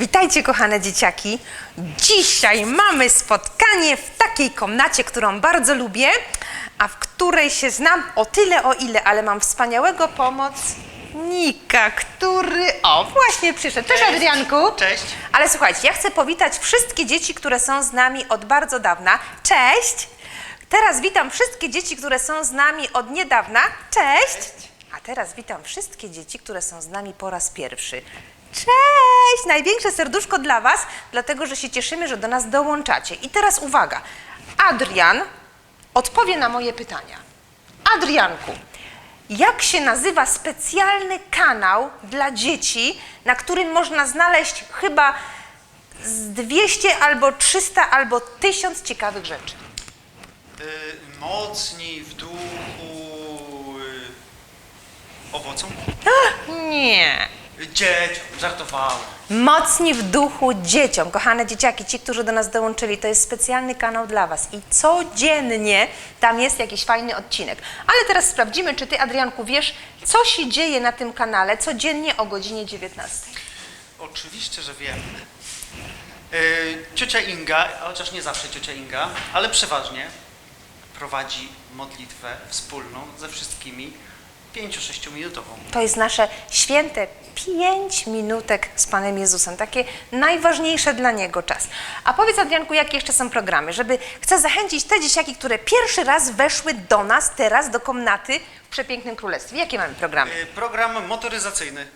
Witajcie, kochane dzieciaki. Dzisiaj mamy spotkanie w takiej komnacie, którą bardzo lubię, a w której się znam o tyle, o ile, ale mam wspaniałego pomocnika, który. O, właśnie przyszedł. Cześć, Cześć. Adrianku. Cześć. Ale słuchajcie, ja chcę powitać wszystkie dzieci, które są z nami od bardzo dawna. Cześć! Teraz witam wszystkie dzieci, które są z nami od niedawna. Cześć! A teraz witam wszystkie dzieci, które są z nami po raz pierwszy. Cześć! Największe serduszko dla Was, dlatego że się cieszymy, że do nas dołączacie. I teraz uwaga. Adrian odpowie na moje pytania. Adrianku, jak się nazywa specjalny kanał dla dzieci, na którym można znaleźć chyba z 200 albo 300 albo 1000 ciekawych rzeczy? Y, mocni w duchu y, owocom? Nie. Dzieciom, żartowałem. Mocni w duchu dzieciom. Kochane dzieciaki, ci, którzy do nas dołączyli, to jest specjalny kanał dla Was i codziennie tam jest jakiś fajny odcinek. Ale teraz sprawdzimy, czy Ty, Adrianku, wiesz, co się dzieje na tym kanale codziennie o godzinie 19. Oczywiście, że wiem. Y, ciocia Inga, chociaż nie zawsze ciocia Inga, ale przeważnie prowadzi modlitwę wspólną ze wszystkimi 5-6 minutową. To jest nasze święte pięć minutek z Panem Jezusem, takie najważniejsze dla Niego czas. A powiedz Adrianku, jakie jeszcze są programy, żeby chcę zachęcić te dzieciaki, które pierwszy raz weszły do nas teraz, do komnaty w Przepięknym Królestwie. Jakie mamy programy? Y, program motoryzacyjny.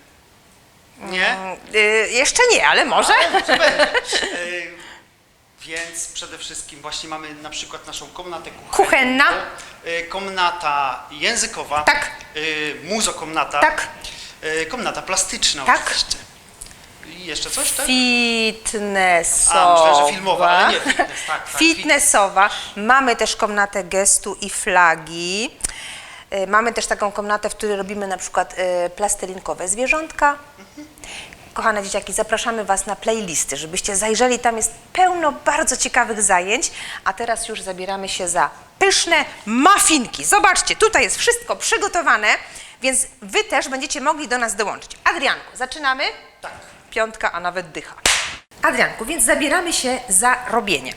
Nie? Mm, y, jeszcze nie, ale może. Y, więc przede wszystkim właśnie mamy na przykład naszą komnatę kuchenną. Kuchenna. Y, komnata językowa. Tak. Y, muzokomnata. Tak. Y, komnata plastyczna Tak. oczywiście. I jeszcze coś, tak? Fitnessowa. A, myślałem, że filmowa, ale nie, fitness, tak, tak, Fitnessowa. Mamy też komnatę gestu i flagi. Y, Mamy też taką komnatę, w której robimy na przykład y, plastelinkowe zwierzątka. Kochane dzieciaki, zapraszamy Was na playlisty, żebyście zajrzeli. Tam jest pełno bardzo ciekawych zajęć. A teraz już zabieramy się za pyszne muffinki. Zobaczcie, tutaj jest wszystko przygotowane, więc Wy też będziecie mogli do nas dołączyć. Adrianku, zaczynamy? Tak. Piątka, a nawet dycha. Adrianku, więc zabieramy się za robienie.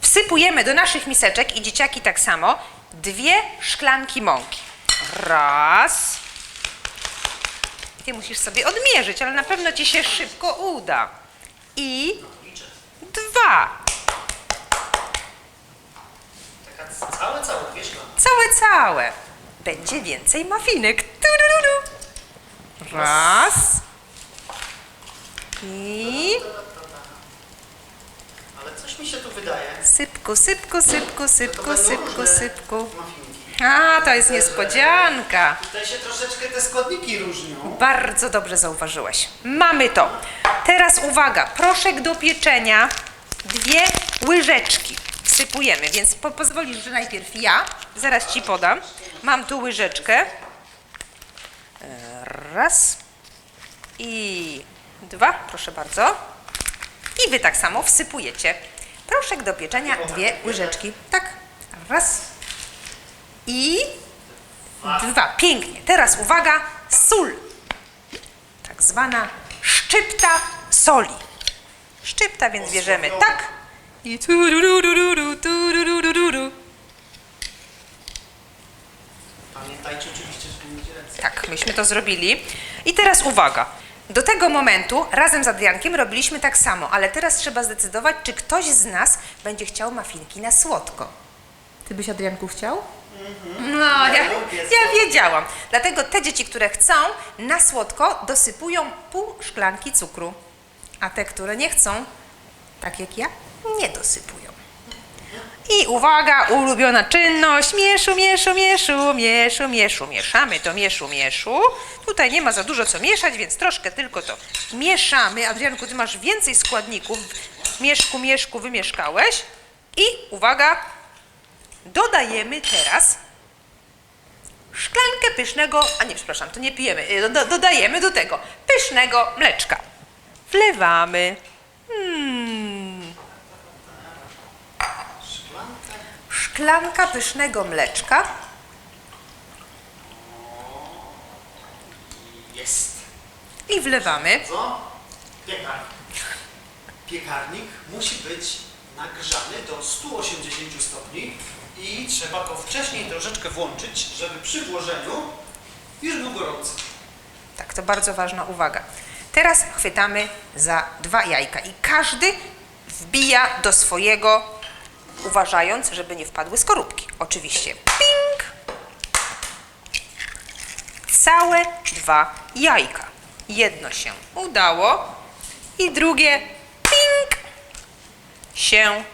Wsypujemy do naszych miseczek i dzieciaki tak samo dwie szklanki mąki. Raz. Ty musisz sobie odmierzyć, ale na pewno ci się szybko uda. I dwa. Taka całe, całe, wiesz. Całe, całe. Będzie więcej mafinek. Raz. I Ale coś mi się tu wydaje. sypku, sypku, sypku, sypku, sypku, sypku. A, to jest niespodzianka. Tutaj się troszeczkę te składniki różnią. Bardzo dobrze zauważyłeś. Mamy to. Teraz uwaga, proszek do pieczenia, dwie łyżeczki wsypujemy, więc po, pozwolisz, że najpierw ja, zaraz Ci podam. Mam tu łyżeczkę. Raz i dwa, proszę bardzo. I Wy tak samo wsypujecie. Proszek do pieczenia, dwie łyżeczki. Tak, raz i dwa. Pięknie. Teraz uwaga, sól. Tak zwana szczypta soli. Szczypta, więc bierzemy tak. I tururururu, tururururu. Pamiętajcie oczywiście, że nie będzie ręce. Tak, myśmy to zrobili. I teraz uwaga. Do tego momentu razem z Adriankiem robiliśmy tak samo, ale teraz trzeba zdecydować, czy ktoś z nas będzie chciał mafinki na słodko. Ty byś Adrianku chciał? No, ja, ja wiedziałam. Dlatego te dzieci, które chcą na słodko, dosypują pół szklanki cukru. A te, które nie chcą, tak jak ja, nie dosypują. I uwaga, ulubiona czynność, mieszu, mieszu, mieszu, mieszu, mieszu, mieszamy to, mieszu, mieszu. Tutaj nie ma za dużo co mieszać, więc troszkę tylko to mieszamy. Adrianku, ty masz więcej składników, mieszku, mieszku wymieszkałeś. I uwaga, dodajemy teraz szklankę pysznego, a nie, przepraszam, to nie pijemy, y, do, dodajemy do tego pysznego mleczka. Wlewamy. Hmm. Szklanka pysznego mleczka. Jest. I wlewamy. Co? Piękna. piekarnik musi być nagrzany do 180 stopni i trzeba go wcześniej troszeczkę włączyć, żeby przy włożeniu już był gorący. Tak, to bardzo ważna uwaga. Teraz chwytamy za dwa jajka i każdy wbija do swojego, uważając, żeby nie wpadły skorupki. Oczywiście. Ping! Całe dwa jajka. Jedno się udało i drugie ping się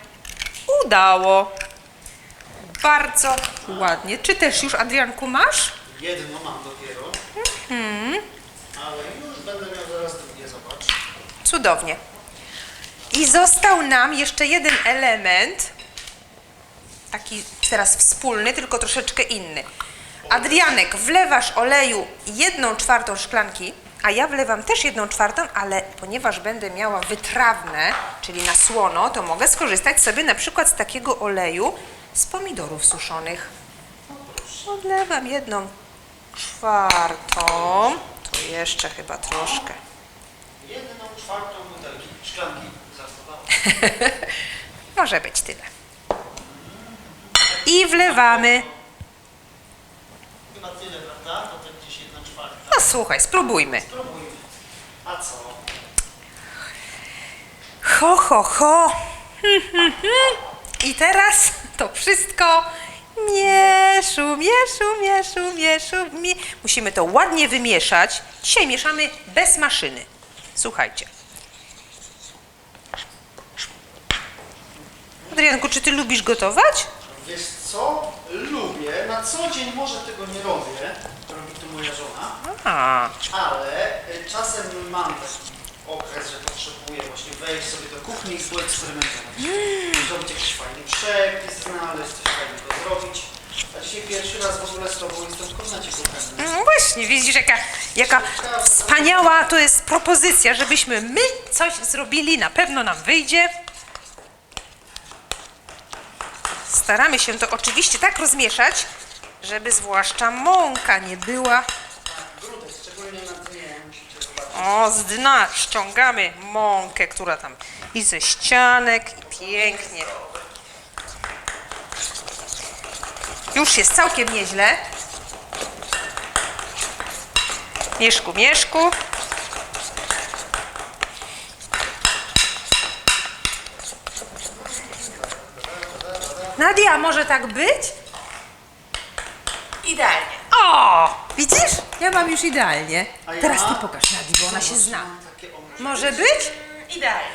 udało. Bardzo ładnie. Czy też już, Adrianku, masz? Jedno mam dopiero, ale już będę miał zaraz drugie, zobacz. Cudownie. I został nam jeszcze jeden element, taki teraz wspólny, tylko troszeczkę inny. Adrianek, wlewasz oleju jedną czwartą szklanki, a ja wlewam też jedną czwartą, ale ponieważ będę miała wytrawne, czyli na słono, to mogę skorzystać sobie na przykład z takiego oleju z pomidorów suszonych. Odlewam jedną czwartą, to jeszcze chyba troszkę. Jedną czwartą butelki, szklanki. Może być tyle. I wlewamy. Chyba tyle, prawda? To tak gdzieś jedna czwarta. No słuchaj, spróbujmy. Spróbujmy. A co? Ho, ho, ho. I teraz to wszystko mieszu, mieszu, mieszu, mieszu. Mie... Musimy to ładnie wymieszać. Dzisiaj mieszamy bez maszyny. Słuchajcie. Adrianku, czy ty lubisz gotować? Wiesz co? Lubię. Na co dzień może tego nie robię. Robi to moja żona. A, Ale y, czasem mam taki okres, że potrzebuję właśnie wejść sobie do kuchni i poeksperymentować. Zrobić jakiś fajny przepis, znaleźć coś fajnego zrobić. A dzisiaj pierwszy raz w ogóle z Tobą jestem w komnacie kuchennej. No właśnie, widzisz, jaka, jaka wspaniała to jest propozycja, żebyśmy my coś zrobili, na pewno nam wyjdzie. Staramy się to oczywiście tak rozmieszać, żeby zwłaszcza mąka nie była. O, z dna ściągamy mąkę, która tam i ze ścianek, i pięknie. Już jest całkiem nieźle. Mieszku, mieszku. Nadia, może tak być? Idealnie. O! Widzisz? Ja mam już idealnie. Teraz ty pokaż Nadii, bo ona się zna. Może być? Idealnie.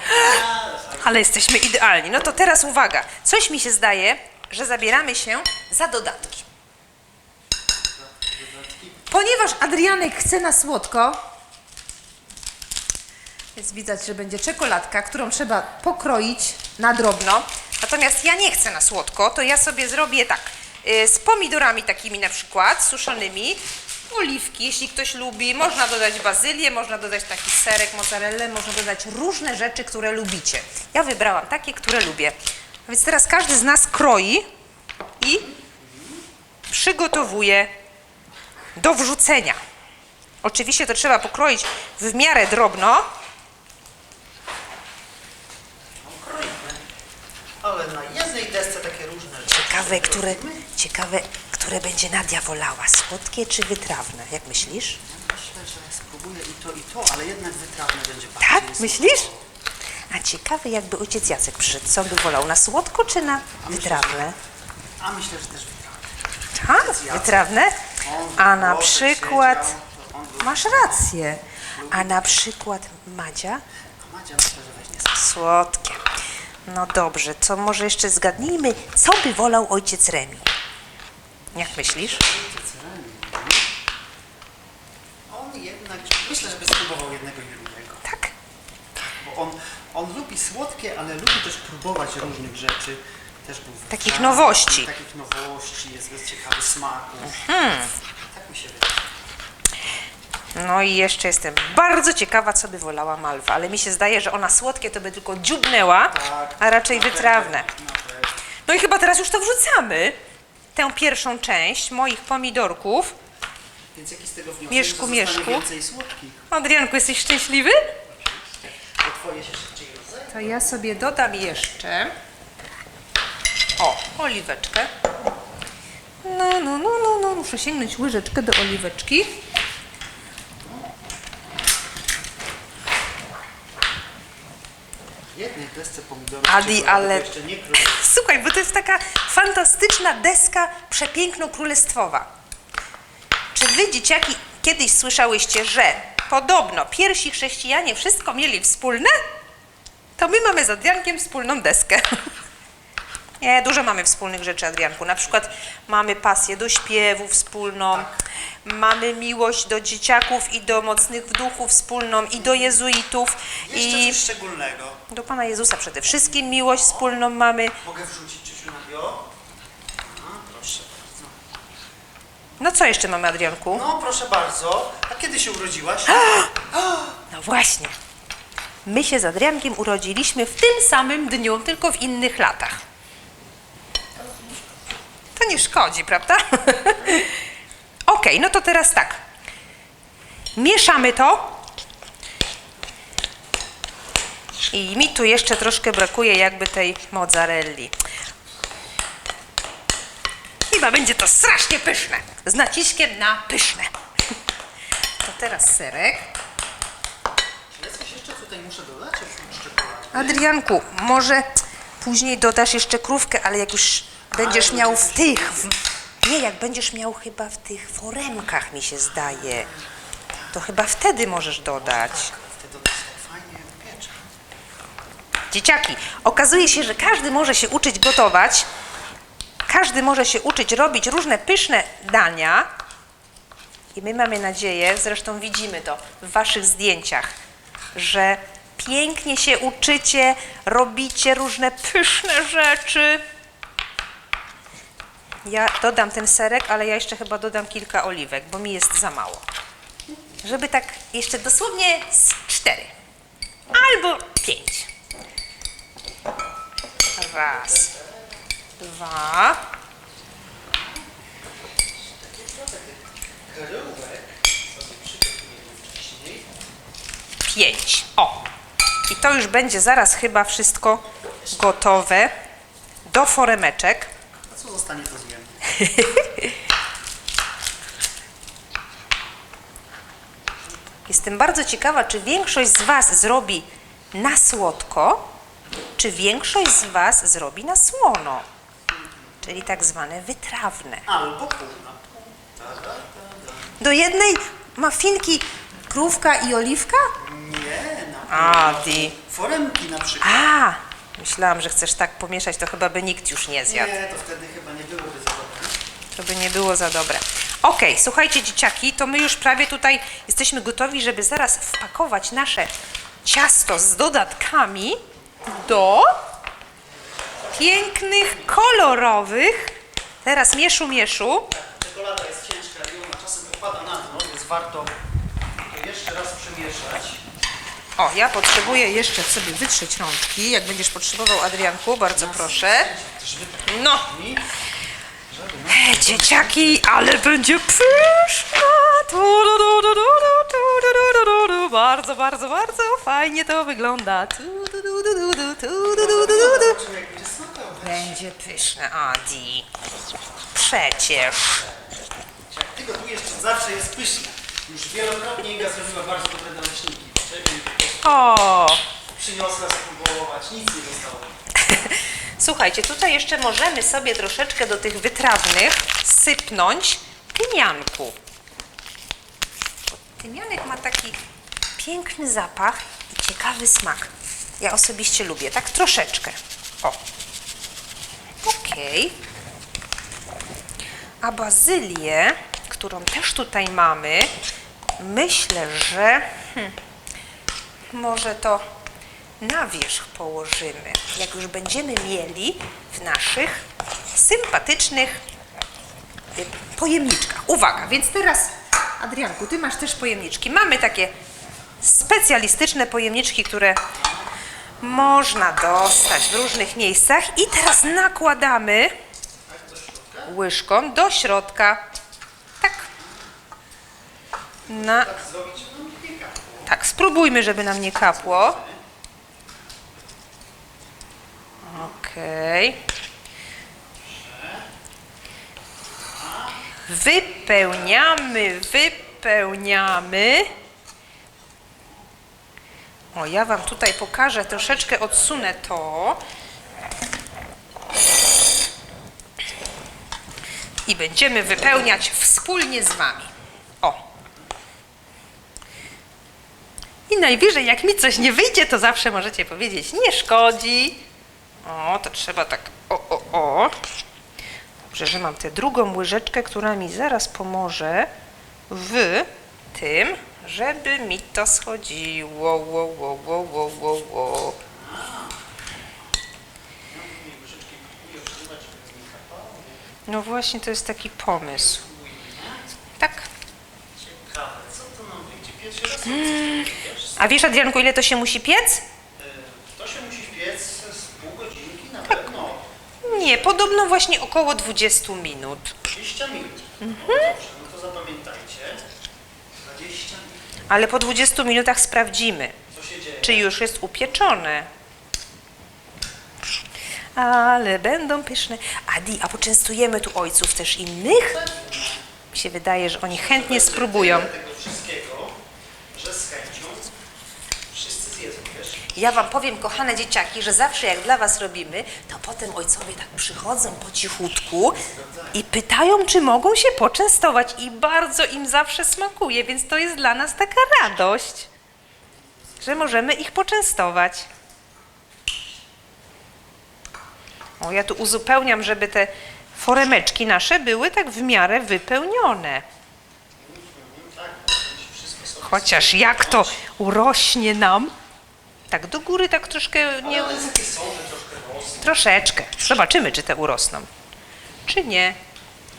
Ale jesteśmy idealni. No to teraz uwaga. Coś mi się zdaje, że zabieramy się za dodatki. Ponieważ Adrianek chce na słodko, więc widać, że będzie czekoladka, którą trzeba pokroić na drobno. Natomiast ja nie chcę na słodko, to ja sobie zrobię tak. y, Z pomidorami takimi na przykład, suszonymi, oliwki, jeśli ktoś lubi, można dodać bazylię, można dodać taki serek, mozzarellę, można dodać różne rzeczy, które lubicie. Ja wybrałam takie, które lubię. A więc teraz każdy z nas kroi i przygotowuje do wrzucenia. Oczywiście to trzeba pokroić w miarę drobno, Ale na jednej desce takie różne rzeczy. Ciekawe, które, ciekawe, które będzie Nadia wolała, słodkie czy wytrawne, jak myślisz? Myślę, że spróbuję i to, i to, ale jednak wytrawne będzie bardziej. Tak, myślisz? A ciekawe, jakby ojciec Jacek przyszedł, co by wolał, na słodko czy na wytrawne? A myślę, że też wytrawne. Ha, wytrawne? A na przykład, siedział, to on był- masz rację, a na przykład Madzia? A Madzia myślę, że weźmie Słodkie. No dobrze, to może jeszcze zgadnijmy, co by wolał ojciec Remi? Jak myślisz? On jednak, myślę, żeby spróbował jednego i drugiego. Tak? Bo on, on lubi słodkie, ale lubi też próbować różnych rzeczy. Też był Takich wytrawny, nowości. Takich nowości, jest bez ciekawych smaków. Hmm. Tak mi się wydaje. No i jeszcze jestem bardzo ciekawa, co by wolała Malwa, ale mi się zdaje, że ona słodkie to by tylko dziubnęła, Tak, a raczej wytrawne. No i chyba teraz już to wrzucamy, tę pierwszą część moich pomidorków. Więc jaki z tego wniosek, Mieszku, mieszku. więcej słodkich? Adrianku, jesteś szczęśliwy? Bo twoje się szybciej rozejdą. to ja sobie dodam jeszcze o, oliweczkę. No, no, no, no, no, muszę sięgnąć łyżeczkę do oliweczki. W jednej desce pomidorów Adi, ale- jeszcze nie. Słuchaj, bo to jest taka fantastyczna deska przepiękno-królestwowa. Czy wy, dzieciaki, kiedyś słyszałyście, że podobno pierwsi chrześcijanie wszystko mieli wspólne? To my mamy z Adriankiem wspólną deskę. Nie, dużo mamy wspólnych rzeczy, Adrianku. Na przykład mamy pasję do śpiewu wspólną, mamy miłość do dzieciaków i do mocnych w duchu wspólną, i do jezuitów, Jeszcze i coś szczególnego. do Pana Jezusa przede wszystkim miłość wspólną mamy. Mogę wrzucić ciociu na bio? Aha, proszę bardzo. No co jeszcze mamy, Adrianku? No proszę bardzo. A kiedy się urodziłaś? No właśnie. My się z Adriankiem urodziliśmy w tym samym dniu, tylko w innych latach. To nie szkodzi, prawda? Okej, no to teraz tak. Mieszamy to. I mi tu jeszcze troszkę brakuje jakby tej mozzarelli. Chyba będzie to strasznie pyszne. Z naciskiem na pyszne. To teraz serek. Czy coś jeszcze tutaj muszę dodać? Adrianku, może później dodasz jeszcze krówkę, ale jak już będziesz miał w tych. W, nie, jak będziesz miał chyba w tych foremkach, mi się zdaje. To chyba wtedy możesz dodać. Piecze. Dzieciaki, okazuje się, że każdy może się uczyć gotować. Każdy może się uczyć robić różne pyszne dania. I my mamy nadzieję, zresztą widzimy to w waszych zdjęciach, że pięknie się uczycie, robicie różne pyszne rzeczy. Ja dodam ten serek, ale ja jeszcze chyba dodam kilka oliwek, bo mi jest za mało. Żeby tak jeszcze dosłownie z cztery albo pięć. Raz, dwa, pięć. O! I to już będzie zaraz chyba wszystko gotowe do foremeczek. A co zostanie to? Jestem bardzo ciekawa, czy większość z Was zrobi na słodko, czy większość z Was zrobi na słono, czyli tak zwane wytrawne. Albo pół na pół. Da, da, da, da. Do jednej mafinki krówka i oliwka? Nie, na A, ty. Foremki na przykład. A, myślałam, że chcesz tak pomieszać, to chyba by nikt już nie zjadł. Nie, to wtedy chyba nie byłoby za dobre. To by nie było za dobre. Okej, słuchajcie dzieciaki, to my już prawie tutaj jesteśmy gotowi, żeby zaraz wpakować nasze ciasto z dodatkami do pięknych, kolorowych, teraz mieszu, mieszu, Czekolada jest ciężka ona czasem opada na dno, więc warto to jeszcze raz przemieszać. O, ja potrzebuję jeszcze sobie wytrzeć rączki. Jak będziesz potrzebował, Adrianku, bardzo proszę. No, He, dzieciaki, ale będzie pyszna! Bardzo, bardzo, bardzo fajnie to wygląda. Będzie pyszne, Adi. Przecież. Jak ty gotujesz, to zawsze jest pyszne. Już wielokrotnie Inga zrobiła bardzo dobre naleśniki. Czyli O! Przyniosła spróbować, nic nie zostało. Słuchajcie, tutaj jeszcze możemy sobie troszeczkę do tych wytrawnych sypnąć tymianku. Tymianek ma taki piękny zapach i ciekawy smak. Ja osobiście lubię, tak troszeczkę. O. Okej. A bazylię, którą też tutaj mamy, myślę, że hmm, może to na wierzch położymy, jak już będziemy mieli w naszych sympatycznych y, pojemniczkach. Uwaga, więc teraz Adrianku, ty masz też pojemniczki. Mamy takie specjalistyczne pojemniczki, które można dostać w różnych miejscach i teraz nakładamy łyżką do środka. Tak. Na, Tak tak, spróbujmy, żeby nam nie kapło. Okej. Wypełniamy, wypełniamy. O, ja Wam tutaj pokażę, troszeczkę odsunę to. I będziemy wypełniać wspólnie z Wami. O. I najwyżej, jak mi coś nie wyjdzie, to zawsze możecie powiedzieć, nie szkodzi. O, to trzeba tak, o, o, o. Dobrze, że mam tę drugą łyżeczkę, która mi zaraz pomoże w tym, żeby mi to schodziło. Wo, wo, wo, wo, wo, wo. No właśnie, to jest taki pomysł. Tak. Ciekawe, co to nam wyjdzie? Pierwszy raz mm. A wiesz, Adrianku, ile to się musi piec? To się musi piec z pół godzinki na pewno. Nie, podobno właśnie około 20 minut. 20 minut. No dobrze, no to zapamiętajcie. 20 minut. Ale po 20 minutach sprawdzimy, czy już jest upieczone. Ale będą pyszne. Adi, a poczęstujemy tu ojców też innych? Mi się wydaje, że oni chętnie spróbują. Tyle tego wszystkiego, że z chęcią wszyscy zjedzą, wiesz? Ja wam powiem, kochane dzieciaki, że zawsze jak dla was robimy, to potem ojcowie tak przychodzą po cichutku i pytają, czy mogą się poczęstować i bardzo im zawsze smakuje, więc to jest dla nas taka radość, że możemy ich poczęstować. O, ja tu uzupełniam, żeby te foremeczki nasze były tak w miarę wypełnione. Chociaż jak to urośnie nam, tak do góry tak troszkę nie... Ale takie troszkę rosną. Troszeczkę. Zobaczymy, czy te urosną. Czy nie.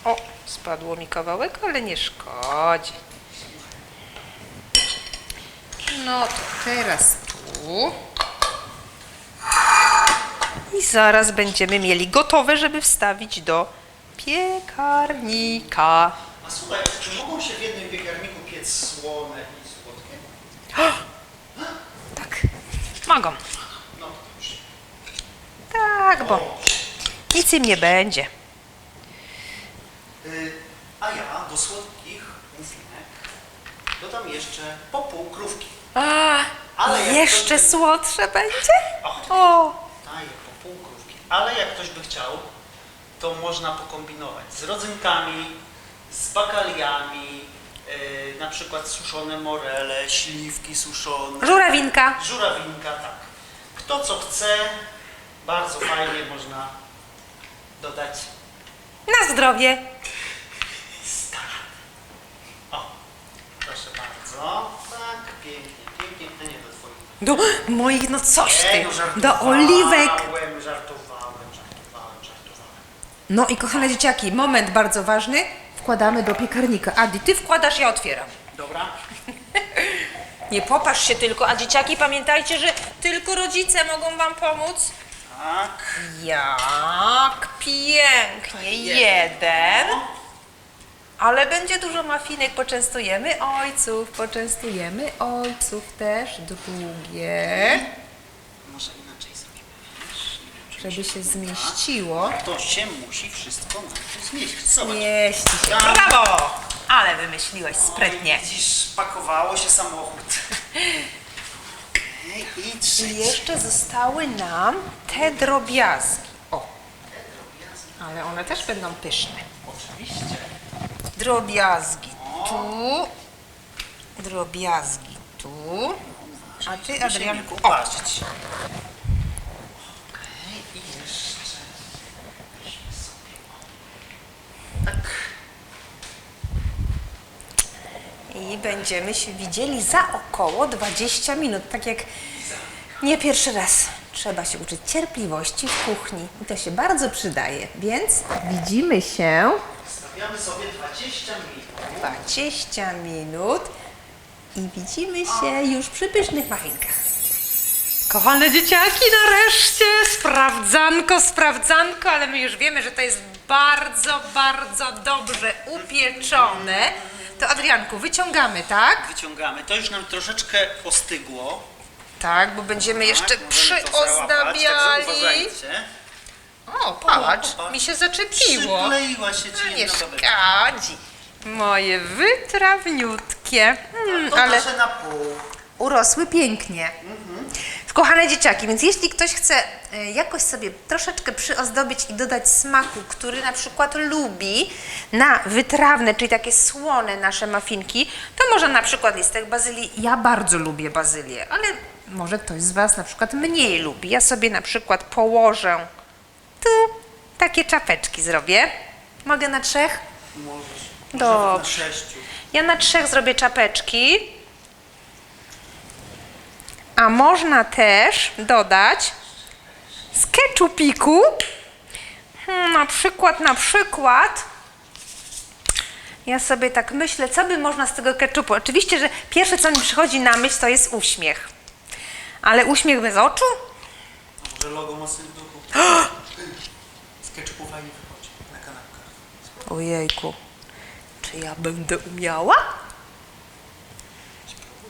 O, spadło mi kawałek, ale nie szkodzi. No to teraz tu. I zaraz będziemy mieli gotowe, żeby wstawić do piekarnika. A słuchaj, czy mogą się w jednym piekarniku piec słone i słodkie? Mogą. Tak, bo nic im nie będzie. Y, A ja do słodkich muffinek dodam jeszcze po pół krówki. A, Ale jak jeszcze ktoś- słodsze będzie? O. Daję po pół krówki. Ale jak ktoś by chciał, to można pokombinować z rodzynkami, z bakaliami, na przykład suszone morele, śliwki suszone. żurawinka. Żurawinka, tak. Kto co chce, bardzo fajnie można dodać. Na zdrowie. Stara. O, proszę bardzo. Tak, pięknie, pięknie. A nie do twoich. Do moich, no coś Nie, ty. no, Do żartowałem, oliwek. Żartowałem, żartowałem, żartowałem. No i kochane dzieciaki, moment bardzo ważny. Wkładamy do piekarnika. Adi, ty wkładasz, ja otwieram. Dobra? Nie popatrz się tylko, a dzieciaki pamiętajcie, że tylko rodzice mogą wam pomóc. Tak. Jak pięknie. Jeden. Ale będzie dużo mafinek, poczęstujemy ojców, poczęstujemy ojców też. Drugie, Może inaczej zrobimy, wiesz? Nie wiem, czy żeby się zmieściło. To się musi wszystko najpierw zmieścić. Zobacz. Mieści się. Tam. Brawo! Ale wymyśliłeś sprytnie. Widzisz, pakowało się samochód. Okej, I I trzeci. jeszcze zostały nam te drobiazgi. O, ale one też będą pyszne. Oczywiście. Drobiazgi tu, drobiazgi tu. A ty, Adrianku, o. Okej, i jeszcze. weźmy sobie, o. Tak. I będziemy się widzieli za około 20 minut. Tak jak nie pierwszy raz. Trzeba się uczyć cierpliwości w kuchni i to się bardzo przydaje. Więc widzimy się Stawiamy sobie 20 minut. 20 minut i widzimy się już przy pysznych mafinkach. Kochane dzieciaki, nareszcie sprawdzanko, sprawdzanko, ale my już wiemy, że to jest bardzo, bardzo dobrze upieczone. To Adrianku, wyciągamy, tak? Wyciągamy. To już nam troszeczkę ostygło. Tak, bo będziemy jeszcze Tak, możemy to załapać, Także przyozdabiali. O, patrz, popatrz. mi się zaczepiło. Przykleiła się ci nie jedna babeczka. szkodzi. Moje wytrawniutkie. Hmm, To ale nasze na pół. urosły pięknie. Kochane dzieciaki, więc jeśli ktoś chce e, jakoś sobie troszeczkę przyozdobić i dodać smaku, który na przykład lubi na wytrawne, czyli takie słone nasze mafinki, to może na przykład listek bazylii. Ja bardzo lubię bazylię, ale może ktoś z Was na przykład mniej lubi. Ja sobie na przykład położę tu takie czapeczki zrobię. Mogę na trzech? Możesz. Dobrze. Na sześciu. Ja na trzech zrobię czapeczki. A można też dodać z keczupiku, hmm, na przykład, na przykład, ja sobie tak myślę, co by można z tego keczupu. Oczywiście, że pierwsze, co mi przychodzi na myśl, to jest uśmiech. Ale uśmiech bez oczu? Może logo masy w duchu? Z ketchupu fajnie wychodzi na kanapkach. Ojejku, czy ja będę umiała?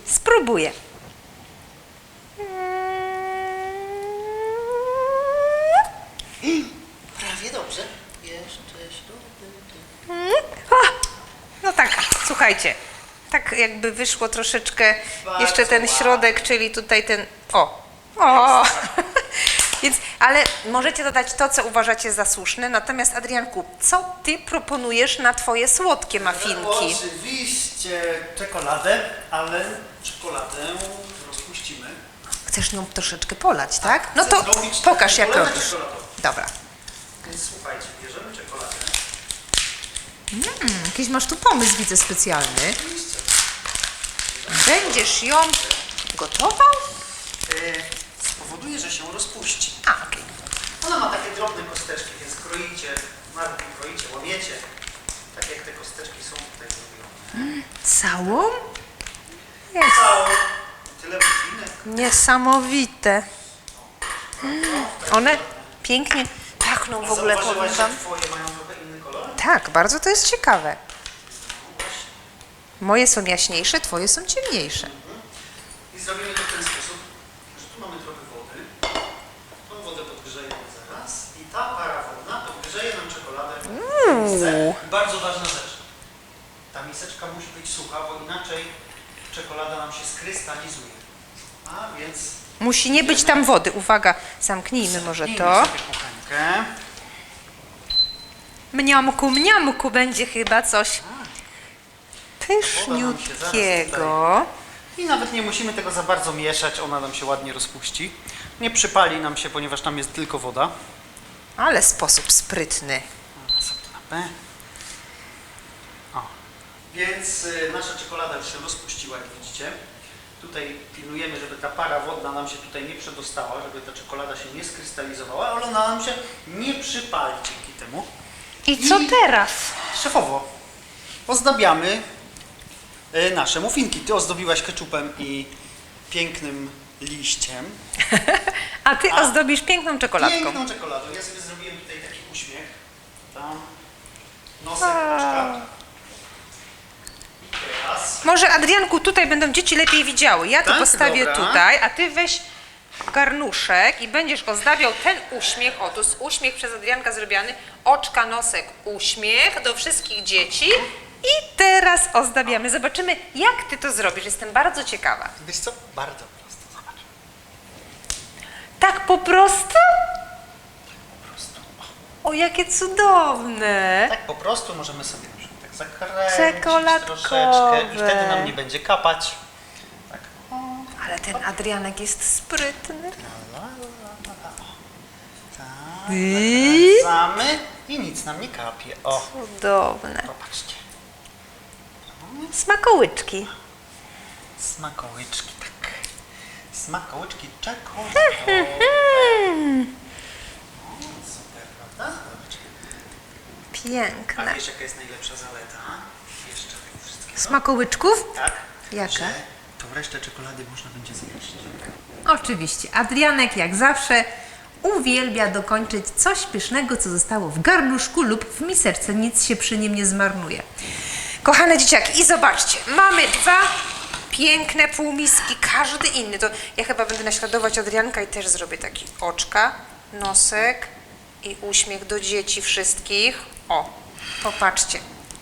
Spróbuję. Słuchajcie, tak jakby wyszło troszeczkę Bardzo jeszcze ten środek, czyli tutaj ten, o, o, więc, ale możecie dodać to, co uważacie za słuszne, natomiast Adrianku, co ty proponujesz na twoje słodkie mafinki? Oczywiście czekoladę, ale czekoladę rozpuścimy. Chcesz nią troszeczkę polać, tak? No Chcę to zrobić pokaż jak robisz. czekoladową. Dobra. Więc słuchajcie, bierzemy czekoladę. Mm, jakiś masz tu pomysł, widzę, specjalny. Będziesz ją gotował? Yy, spowoduje, że się rozpuści. A, okej. Ona ma takie drobne kosteczki, więc kroicie, nie kroicie, łamiecie. Tak jak te kosteczki są tutaj zrobione. Całą? Całą. Tyle budzinek. Niesamowite. One pięknie pachną w ogóle, Zauważyłaś, powiem że wam. twoje mają trochę inny kolor? Tak, bardzo to jest ciekawe. Moje są jaśniejsze, twoje są ciemniejsze. I zrobimy to w ten sposób, że tu mamy trochę wody. Tą wodę podgrzejemy zaraz. I ta para wodna podgrzeje nam czekoladę w misce. Bardzo ważna rzecz. Ta miseczka musi być sucha, bo inaczej czekolada nam się skrystalizuje. A więc Musi nie być tam wody. Uwaga, zamknijmy może to. sobie kuchenkę. Mniamku, mniamku będzie chyba coś pyszniutkiego. I nawet nie musimy tego za bardzo mieszać, ona nam się ładnie rozpuści. Nie przypali nam się, ponieważ tam jest tylko woda. Ale sposób sprytny. O. Więc y, nasza czekolada już się rozpuściła, jak widzicie. Tutaj pilnujemy, żeby ta para wodna nam się tutaj nie przedostała, żeby ta czekolada się nie skrystalizowała, ale ona nam się nie przypali dzięki temu. I co teraz? Szefowo, ozdabiamy nasze muffinki. Ty ozdobiłaś keczupem i pięknym liściem. A ty A. ozdobisz piękną czekoladką. Piękną czekoladą. Ja sobie zrobiłem tutaj taki uśmiech. Tam. Nosek, oczka. I teraz Może Adrianku, tutaj będą dzieci lepiej widziały. Ja to Tak? postawię Dobra. tutaj, a ty weź garnuszek i będziesz ozdabiał ten uśmiech. O, to jest uśmiech przez Adrianka zrobiony. Oczka, nosek, uśmiech do wszystkich dzieci. I teraz ozdabiamy. Zobaczymy, jak ty to zrobisz. Jestem bardzo ciekawa. Wiesz co? Bardzo prosto. Zobacz. Tak po prostu? Po prostu. O, jakie cudowne. Tak po prostu możemy sobie na przykład tak zakręcić Czekoladkowe. troszeczkę i wtedy nam nie będzie kapać. Tak. Ale ten Adrianek jest sprytny. La, la, la, la. Tak. I? Zakręcamy i nic nam nie kapie. O, Cudowne. popatrzcie. Smakołyczki. Smakołyczki, tak. Smakołyczki czekoladowe. O, Super, prawda? Zobacz. A Piękne. wiesz jaka jest najlepsza zaleta? Jeszcze tego wszystkiego? Smakołyczków? Tak? Jaka? Że tą resztę czekolady można będzie zjeść. Oczywiście. Adrianek jak zawsze uwielbia dokończyć coś pysznego, co zostało w garnuszku lub w miseczce. Nic się przy nim nie zmarnuje. Kochane dzieciaki, i zobaczcie, mamy dwa piękne półmiski, każdy inny. To ja chyba będę naśladować Adrianka i też zrobię taki oczka, nosek, I uśmiech do dzieci wszystkich. O, popatrzcie.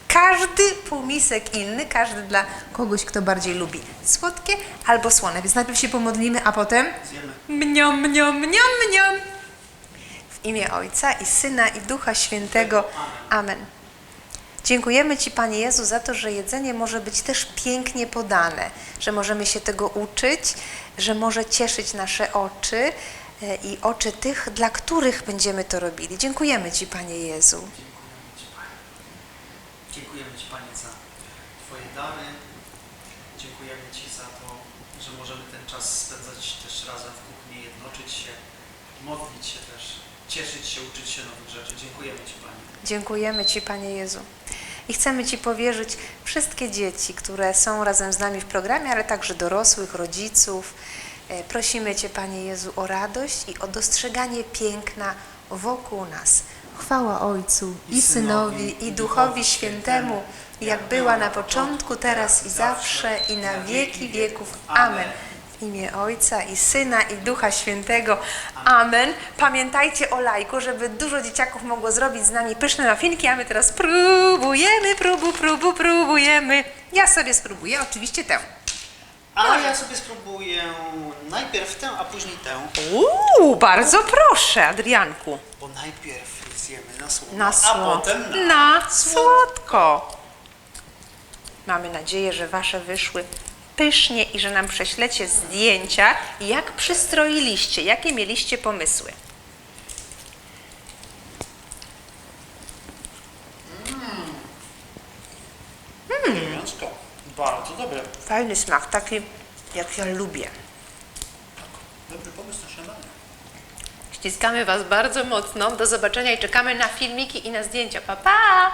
Każdy półmisek inny, każdy dla kogoś, kto bardziej lubi słodkie albo słone. Więc najpierw się pomodlimy, a potem Zjemy. mniam, mniam, mniam, mniam. W imię Ojca i Syna i Ducha Świętego. Amen. Dziękujemy Ci, Panie Jezu, za to, że jedzenie może być też pięknie podane, że możemy się tego uczyć, że może cieszyć nasze oczy e, i oczy tych, dla których będziemy to robili. Dziękujemy Ci, Panie Jezu. Dziękujemy Ci, Panie. Dziękujemy Ci, Panie, za Twoje dary. Dziękujemy Ci za to, że możemy ten czas spędzać też razem w kuchni, jednoczyć się, modlić się też, cieszyć się, uczyć się nowych rzeczy. Dziękujemy Ci, Panie. Dziękujemy Ci, Panie Jezu. I chcemy Ci powierzyć wszystkie dzieci, które są razem z nami w programie, ale także dorosłych, rodziców. E, Prosimy Cię, Panie Jezu, o radość i o dostrzeganie piękna wokół nas. Chwała Ojcu i Synowi i Duchowi Świętemu, jak była na początku, teraz i zawsze i na wieki wieków. Amen. W imię Ojca i Syna i Ducha Świętego. Amen. Pamiętajcie o lajku, żeby dużo dzieciaków mogło zrobić z nami pyszne mafinki, a my teraz próbujemy, próbu, próbu, próbujemy. Ja sobie spróbuję, oczywiście tę. A ja sobie spróbuję najpierw tę, a później tę, Uuu, bardzo proszę, Adrianku. bo najpierw zjemy na słodko, Na a słodko. potem na, na słodko. Mamy nadzieję, że Wasze wyszły pysznie i że nam prześlecie zdjęcia, jak przystroiliście, jakie mieliście pomysły. Mięsko. Bardzo dobre. Fajny smak, taki jak ja lubię. Dobry pomysł na śniadanie. Ściskamy Was bardzo mocno. Do zobaczenia i czekamy na filmiki i na zdjęcia. Pa, pa!